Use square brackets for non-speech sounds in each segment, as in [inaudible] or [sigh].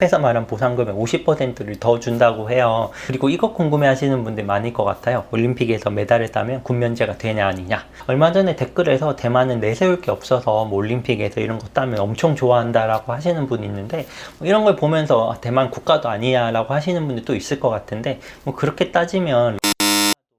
해서 말한 보상금의 50%를 더 준다고 해요. 그리고 이것 궁금해 하시는 분들 많을 것 같아요. 올림픽에서 메달을 따면 군면제가 되냐 아니냐. 얼마 전에 댓글에서 대만은 내세울 게 없어서 뭐 올림픽에서 이런 거 따면 엄청 좋아한다라고 하시는 분이 있는데 뭐 이런 걸 보면서 아, 대만 국가도 아니야라고 하시는 분들도 있을 것 같은데 뭐 그렇게 따지면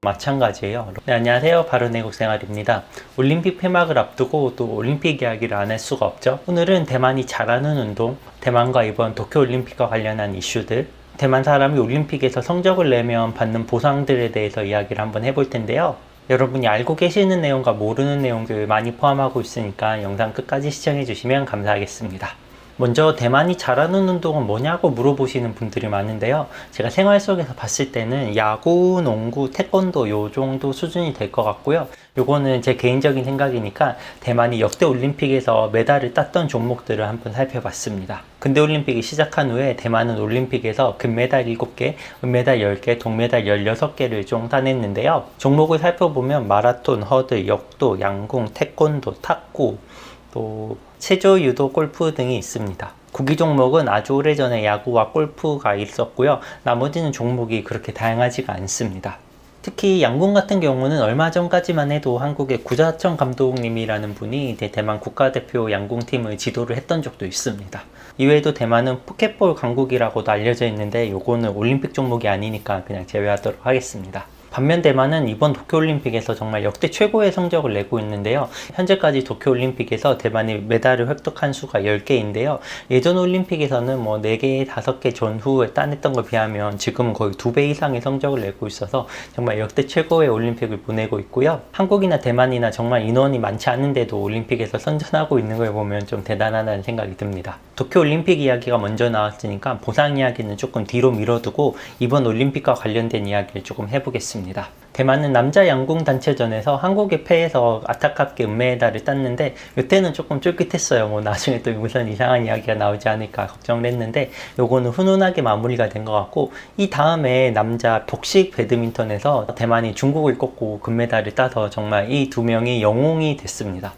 마찬가지예요. 네, 안녕하세요. 바른 애국 생활입니다. 올림픽 폐막을 앞두고 또 올림픽 이야기를 안 할 수가 없죠. 오늘은 대만이 잘하는 운동, 대만과 이번 도쿄올림픽과 관련한 이슈들, 대만 사람이 올림픽에서 성적을 내면 받는 보상들에 대해서 이야기를 한번 해볼 텐데요. 여러분이 알고 계시는 내용과 모르는 내용들 많이 포함하고 있으니까 영상 끝까지 시청해 주시면 감사하겠습니다. 먼저 대만이 잘하는 운동은 뭐냐고 물어보시는 분들이 많은데요. 제가 생활 속에서 봤을 때는 야구, 농구, 태권도 요 정도 수준이 될 것 같고요. 요거는 제 개인적인 생각이니까 대만이 역대 올림픽에서 메달을 땄던 종목들을 한번 살펴봤습니다. 근대 올림픽이 시작한 후에 대만은 올림픽에서 금메달 7개, 은메달 10개, 동메달 16개를 총 따냈는데요. 종목을 살펴보면 마라톤, 허들, 역도, 양궁, 태권도, 탁구, 또 체조, 유도, 골프 등이 있습니다. 구기 종목은 아주 오래전에 야구와 골프가 있었고요. 나머지는 종목이 그렇게 다양하지가 않습니다. 특히 양궁 같은 경우는 얼마 전까지만 해도 한국의 구자천 감독님이라는 분이 대만 국가대표 양궁팀을 지도를 했던 적도 있습니다. 이외에도 대만은 포켓볼 강국이라고도 알려져 있는데 요거는 올림픽 종목이 아니니까 그냥 제외하도록 하겠습니다. 반면 대만은 이번 도쿄올림픽에서 정말 역대 최고의 성적을 내고 있는데요. 현재까지 도쿄올림픽에서 대만이 메달을 획득한 수가 10개인데요. 예전 올림픽에서는 뭐 4개, 5개 전후에 따냈던 걸 비하면 지금은 거의 2배 이상의 성적을 내고 있어서 정말 역대 최고의 올림픽을 보내고 있고요. 한국이나 대만이나 정말 인원이 많지 않은데도 올림픽에서 선전하고 있는 걸 보면 좀 대단하다는 생각이 듭니다. 도쿄올림픽 이야기가 먼저 나왔으니까 보상 이야기는 조금 뒤로 밀어두고 이번 올림픽과 관련된 이야기를 조금 해보겠습니다. 대만은 남자 양궁 단체전에서 한국의 패해서 안타깝게 은메달을 땄는데 이때는 조금 쫄깃했어요. 뭐 나중에 또 무슨 이상한 이야기가 나오지 않을까 걱정을 했는데 요거는 훈훈하게 마무리가 된 것 같고 이 다음에 남자 복식 배드민턴에서 대만이 중국을 꺾고 금메달을 따서 정말 이 두 명이 영웅이 됐습니다.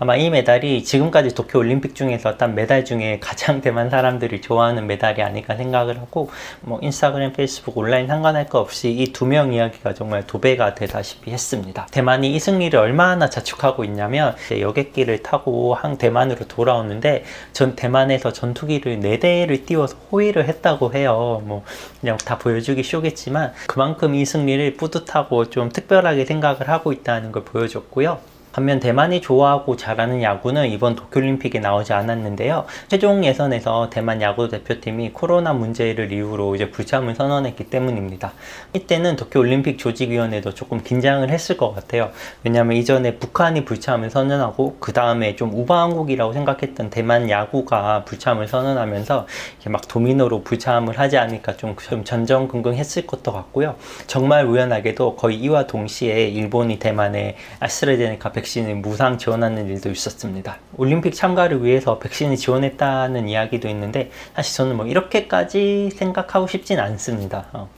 아마 이 메달이 지금까지 도쿄 올림픽 중에서 딴 메달 중에 가장 대만 사람들이 좋아하는 메달이 아닐까 생각을 하고 뭐 인스타그램, 페이스북, 온라인 상관할 거 없이 이 두 명 이야기가 정말 도배가 되다시피 했습니다. 대만이 이 승리를 얼마나 자축하고 있냐면 여객기를 타고 항 대만으로 돌아오는데 전 대만에서 전투기를 4대를 띄워서 호위를 했다고 해요. 뭐 그냥 다 보여주기 쇼겠지만 그만큼 이 승리를 뿌듯하고 좀 특별하게 생각을 하고 있다는 걸 보여줬고요. 반면 대만이 좋아하고 잘하는 야구는 이번 도쿄올림픽에 나오지 않았는데요. 최종 예선에서 대만 야구 대표팀이 코로나 문제를 이유로 이제 불참을 선언했기 때문입니다. 이때는 도쿄올림픽 조직위원회도 조금 긴장을 했을 것 같아요. 왜냐하면 이전에 북한이 불참을 선언하고 그 다음에 좀 우방국이라고 생각했던 대만 야구가 불참을 선언하면서 막 도미노로 불참을 하지 않을까 좀, 좀 전전긍긍했을 것도 같고요. 정말 우연하게도 거의 이와 동시에 일본이 대만에 아스트라제네카 백신을 무상 지원하는 일도 있었습니다. 올림픽 참가를 위해서 백신을 지원했다는 이야기도 있는데 사실 저는 뭐 이렇게까지 생각하고 싶진 않습니다. 어.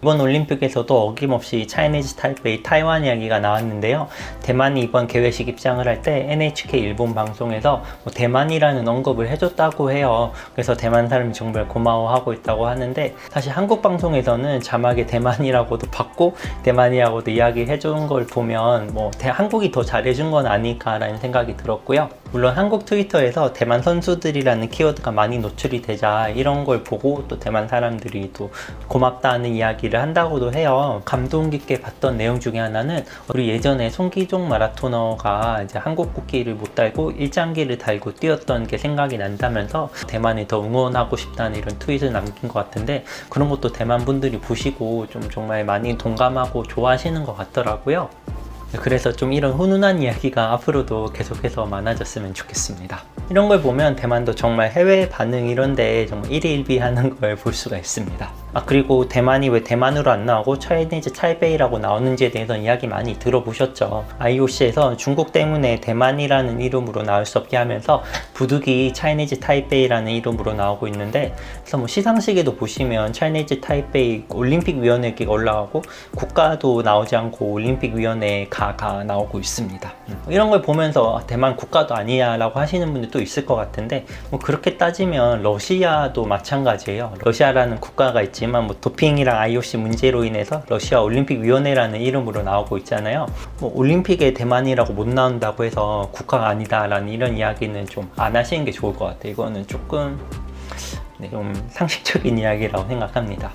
이번 올림픽에서도 어김없이 차이니즈 타이페이 타이완 이야기가 나왔는데요. 대만이 이번 개회식 입장을 할 때 NHK 일본 방송에서 뭐 대만이라는 언급을 해줬다고 해요. 그래서 대만 사람이 정말 고마워하고 있다고 하는데 사실 한국 방송에서는 자막에 대만이라고도 [laughs] 받고 대만이라고도 이야기해 주는 걸 보면 뭐 대, 한국이 더 잘해준 건 아닐까라는 생각이 들었고요. 물론 한국 트위터에서 대만 선수들이라는 키워드가 많이 노출이 되자 이런 걸 보고 또 대만 사람들이 또 고맙다는 이야기 이야기를 한다고도 해요. 감동 깊게 봤던 내용 중에 하나는 우리 예전에 송기종 마라토너가 이제 한국 국기를 못 달고 일장기를 달고 뛰었던 게 생각이 난다면서 대만에 더 응원하고 싶다는 이런 트윗을 남긴 것 같은데 그런 것도 대만 분들이 보시고 좀 정말 많이 동감하고 좋아하시는 것 같더라고요. 그래서 좀 이런 훈훈한 이야기가 앞으로도 계속해서 많아졌으면 좋겠습니다. 이런 걸 보면 대만도 정말 해외 반응 이런 데 정말 일희일비하는 걸 볼 수가 있습니다. 아 그리고 대만이 왜 대만으로 안 나오고 차이니즈 타이베이라고 나오는지에 대해서 이야기 많이 들어보셨죠. IOC에서 중국 때문에 대만이라는 이름으로 나올 수 없게 하면서 부득이 차이니즈 타이베이라는 이름으로 나오고 있는데 그래서 뭐 시상식에도 보시면 차이니즈 타이베이 올림픽 위원회가 올라가고 국가도 나오지 않고 올림픽 위원회 가가 나오고 있습니다. 음, 이런 걸 보면서 대만 국가도 아니야라고 하시는 분들도 있을 것 같은데 뭐 그렇게 따지면 러시아도 마찬가지예요. 러시아라는 국가가 있지만 뭐 도핑이랑 IOC 문제로 인해서 러시아 올림픽 위원회라는 이름으로 나오고 있잖아요. 뭐 올림픽에 대만이라고 못 나온다고 해서 국가가 아니다라는 이런 이야기는 좀 안 하시는 게 좋을 것 같아요. 이거는 조금 네, 좀 상식적인 이야기라고 생각합니다.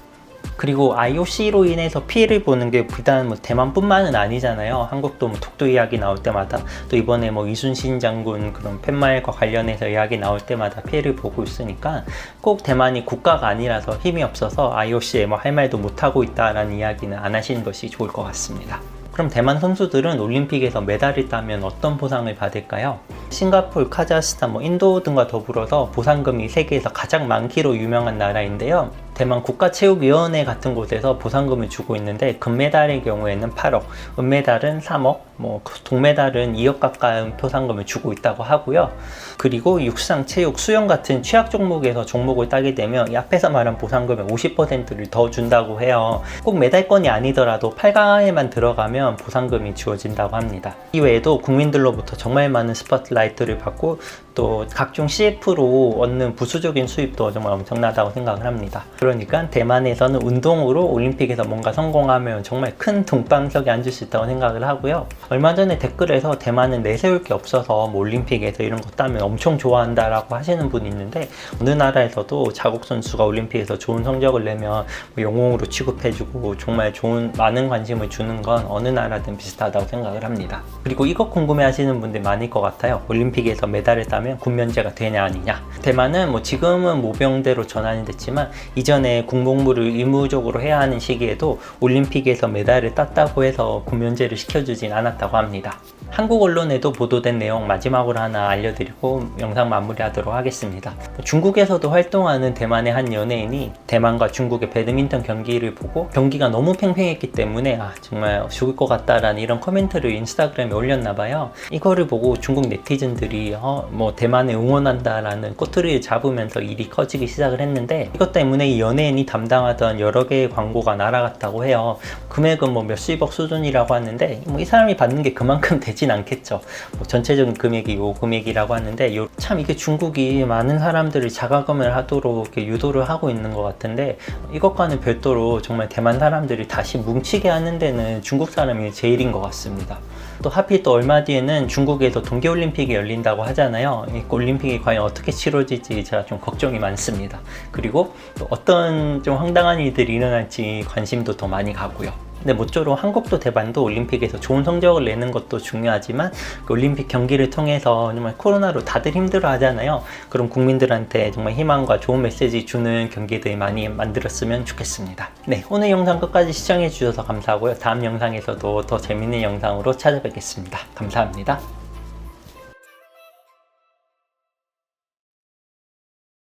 그리고 IOC로 인해서 피해를 보는 게 비단 뭐 대만뿐만은 아니잖아요. 한국도 뭐 독도 이야기 나올 때마다 또 이번에 뭐 이순신 장군 그런 팻말과 관련해서 이야기 나올 때마다 피해를 보고 있으니까 꼭 대만이 국가가 아니라서 힘이 없어서 IOC에 뭐 할 말도 못 하고 있다라는 이야기는 안 하시는 것이 좋을 것 같습니다. 그럼 대만 선수들은 올림픽에서 메달을 따면 어떤 보상을 받을까요? 싱가폴, 카자흐스탄, 뭐 인도 등과 더불어서 보상금이 세계에서 가장 많기로 유명한 나라인데요. 대만 국가체육위원회 같은 곳에서 보상금을 주고 있는데 금메달의 경우에는 8억, 은메달은 3억, 뭐 동메달은 2억 가까운 보상금을 주고 있다고 하고요. 그리고 육상, 체육, 수영 같은 취약 종목에서 종목을 따게 되면 이 앞에서 말한 보상금의 50%를 더 준다고 해요. 꼭 메달권이 아니더라도 8강에만 들어가면 보상금이 주어진다고 합니다. 이외에도 국민들로부터 정말 많은 스포트라이트를 받고 또 각종 CF로 얻는 부수적인 수입도 정말 엄청나다고 생각을 합니다. 그러니까 대만에서는 운동으로 올림픽에서 뭔가 성공하면 정말 큰 동방석에 앉을 수 있다고 생각을 하고요. 얼마 전에 댓글에서 대만은 내세울 게 없어서 뭐 올림픽에서 이런 거 따면 엄청 좋아한다라고 하시는 분이 있는데 어느 나라에서도 자국 선수가 올림픽에서 좋은 성적을 내면 뭐 영웅으로 취급해주고 정말 좋은 많은 관심을 주는 건 어느 나라든 비슷하다고 생각을 합니다. 그리고 이것 궁금해하시는 분들 많을 것 같아요. 올림픽에서 메달을 따면 군면제가 되냐 아니냐. 대만은 뭐 지금은 모병대로 전환이 됐지만 이전 에 군복무를 의무적으로 해야 하는 시기에도 올림픽에서 메달을 땄다고 해서 군면제를 시켜주진 않았다고 합니다. 한국 언론에도 보도된 내용 마지막으로 하나 알려드리고 영상 마무리하도록 하겠습니다. 중국에서도 활동하는 대만의 한 연예인이 대만과 중국의 배드민턴 경기를 보고 경기가 너무 팽팽했기 때문에 아 정말 죽을 것 같다라는 이런 코멘트를 인스타그램에 올렸나 봐요. 이거를 보고 중국 네티즌들이 어, 뭐 대만을 응원한다라는 꼬투리를 잡으면서 일이 커지기 시작을 했는데 이것 때문에 이 연예인이 담당하던 여러 개의 광고가 날아갔다고 해요. 금액은 뭐 몇십억 수준이라고 하는데 뭐 이 사람이 받는 게 그만큼 되진 않겠죠. 뭐 전체적인 금액이 요 금액이라고 하는데 요, 참 이게 중국이 많은 사람들을 자가금을 하도록 이렇게 유도를 하고 있는 것 같은데 이것과는 별도로 정말 대만 사람들이 다시 뭉치게 하는 데는 중국 사람이 제일인 것 같습니다. 또 하필 또 얼마 뒤에는 중국에서 동계올림픽이 열린다고 하잖아요. 이 올림픽이 과연 어떻게 치러질지 제가 좀 걱정이 많습니다. 그리고 또 어떤 좀 황당한 일들이 일어날지 관심도 더 많이 가고요. 근데 모쪼록 한국도 대만도 올림픽에서 좋은 성적을 내는 것도 중요하지만 그 올림픽 경기를 통해서 정말 코로나로 다들 힘들어 하잖아요. 그럼 국민들한테 정말 희망과 좋은 메시지 주는 경기들 많이 만들었으면 좋겠습니다. 네, 오늘 영상 끝까지 시청해 주셔서 감사하고요. 다음 영상에서도 더 재밌는 영상으로 찾아뵙겠습니다. 감사합니다.